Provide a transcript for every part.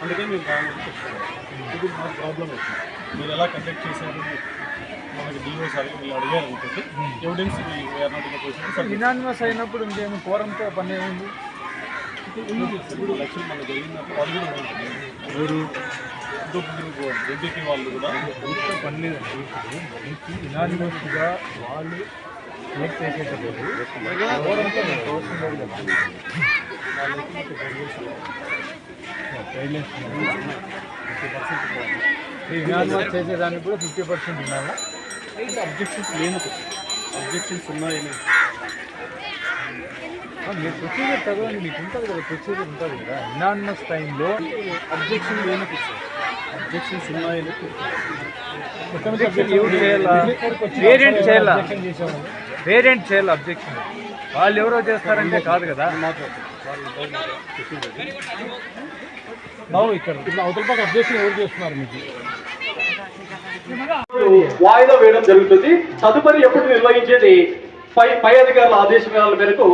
అందుకే మేము ఇప్పుడు మాకు ప్రాబ్లం వచ్చింది మీరు ఎలా కండక్ట్ చేశారు? మనకి డిఓ సార్ వీళ్ళు అడిగారు అనుకుంటే evidence we are not in position unanimous అయినప్పుడు ఇంకేమి కోరంతో పని ఏముంది? ఇప్పుడు ఎలక్షన్ మనకు జరిగినప్పుడు వాళ్ళు కూడా ఉంటుంది రెడ్డికి వాళ్ళు కూడా. పని లేదండి. ఇనానిమస్గా వాళ్ళు సెలెక్ట్ చేసేటప్పుడు కోరంతో లేదు కదా ఇనానిమస్ చేసేదానికి కూడా ఫిఫ్టీ పర్సెంట్ అయితే అబ్జెక్షన్స్ లేనప్పుడు అబ్జెక్షన్స్ ఉన్నాయని ఆ, మీరు ప్రొసీజర్ చదవండి మీకు ఉంటుంది కదా ప్రొసీజర్ ఉంటుంది కదా ఇనానిమస్ టైంలో అబ్జెక్షన్ సార్ అబ్జెక్షన్స్ ఉన్నాయని ఎవరు చేయాలా? పేరెంట్ చేయాలి అబ్జెక్షన్ వాళ్ళు ఎవరో చేస్తారంటే కాదు కదా. బాబు ఇక్కడ ఇప్పుడు అవతల పక్క అబ్జెక్షన్ ఎవరు చేస్తున్నారు మీకు? వాయిదా వేయడం జరుగుతుంది. తదుపరి ఎప్పుడు నిర్వహించేది? పై పై అధికారుల ఆదేశాల మేరకు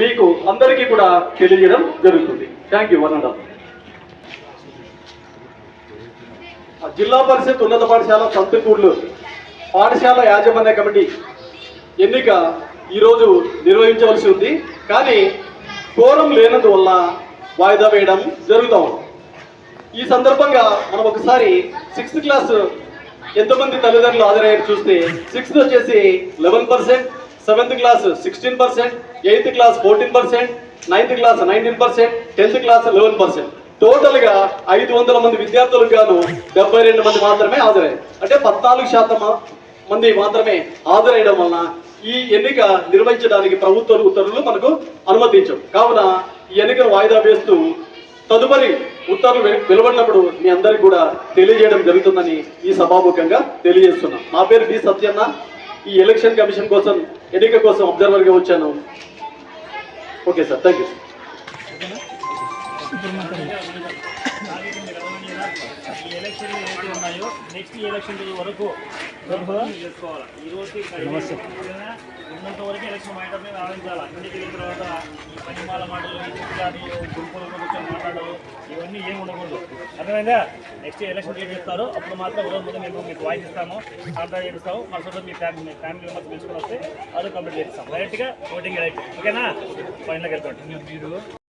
మీకు అందరికీ కూడా తెలియజేయడం జరుగుతుంది. థ్యాంక్ యూ వన్ అండ్ జిల్లా పరిషత్ ఉన్నత పాఠశాల సంతకూర్లు. పాఠశాల యాజమాన్య కమిటీ ఎన్నిక ఈరోజు నిర్వహించవలసి ఉంది. కానీ కోరం లేనందువల్ల వాయిదా వేయడం జరుగుతూ ఉంది. ఈ సందర్భంగా మనం ఒకసారి సిక్స్త్ క్లాస్ ఎంతమంది తల్లిదండ్రులు హాజరయ్యారు చూస్తే సిక్స్త్ వచ్చేసి eleven percent seventh class sixteen percent eighth class fourteen percent ninth class nineteen percent tenth class eleven percent టోటల్గా ఐదు వందల మంది విద్యార్థులకు గాను డెబ్బై రెండు మంది మాత్రమే హాజరయ్యారు. అంటే పద్నాలుగు శాతం మంది మాత్రమే హాజరయ్యడం వలన ఈ ఎన్నిక నిర్వహించడానికి ప్రభుత్వ ఉత్తర్వులు మనకు అనుమతించవు. కావున ఈ ఎన్నికను వాయిదా వేస్తూ తదుపరి ఉత్తర్వులు వెలువడినప్పుడు మీ అందరికి కూడా తెలియజేయడం జరుగుతుందని ఈ సభాముఖంగా తెలియజేస్తున్నాం. నా పేరు బి సత్యన్న. ఈ ఎలక్షన్ కమిషన్ కోసం ఎన్నిక కోసం అబ్జర్వర్గా వచ్చాను. Okay sir. థ్యాంక్ యూ ఈ ఏవైతే ఉన్నాయో నెక్స్ట్ ఎలక్షన్ వరకు చేసుకోవాలి ఈ రోజు ఉన్నంత వరకు ఎలక్షన్ మాట మీద ఆలోచించాలి ఇంటికి వెళ్ళిన తర్వాత ఈ పనిమాల మాటలు గుంపులు కూర్చొని ఇవన్నీ ఏమి ఉండకూడదు అర్థమైందా? నెక్స్ట్ ఎలక్షన్ డేట్ చెప్తారు. అప్పుడు మాత్రం రోజు ముందు మేము మీకు వాయిస్ ఇస్తాము. కాంట్రాక్ట్ మరుసటి మీ ఫ్యామిలీ మీ ఫ్యామిలీ మెంబర్స్ పిలుచుకొని వస్తే అది కంప్లీట్ చేస్తాం డైరెక్ట్గా ఓటింగ్ డైరెక్ట్ ఓకేనా ఫైనల్కి వెళ్తాం మీరు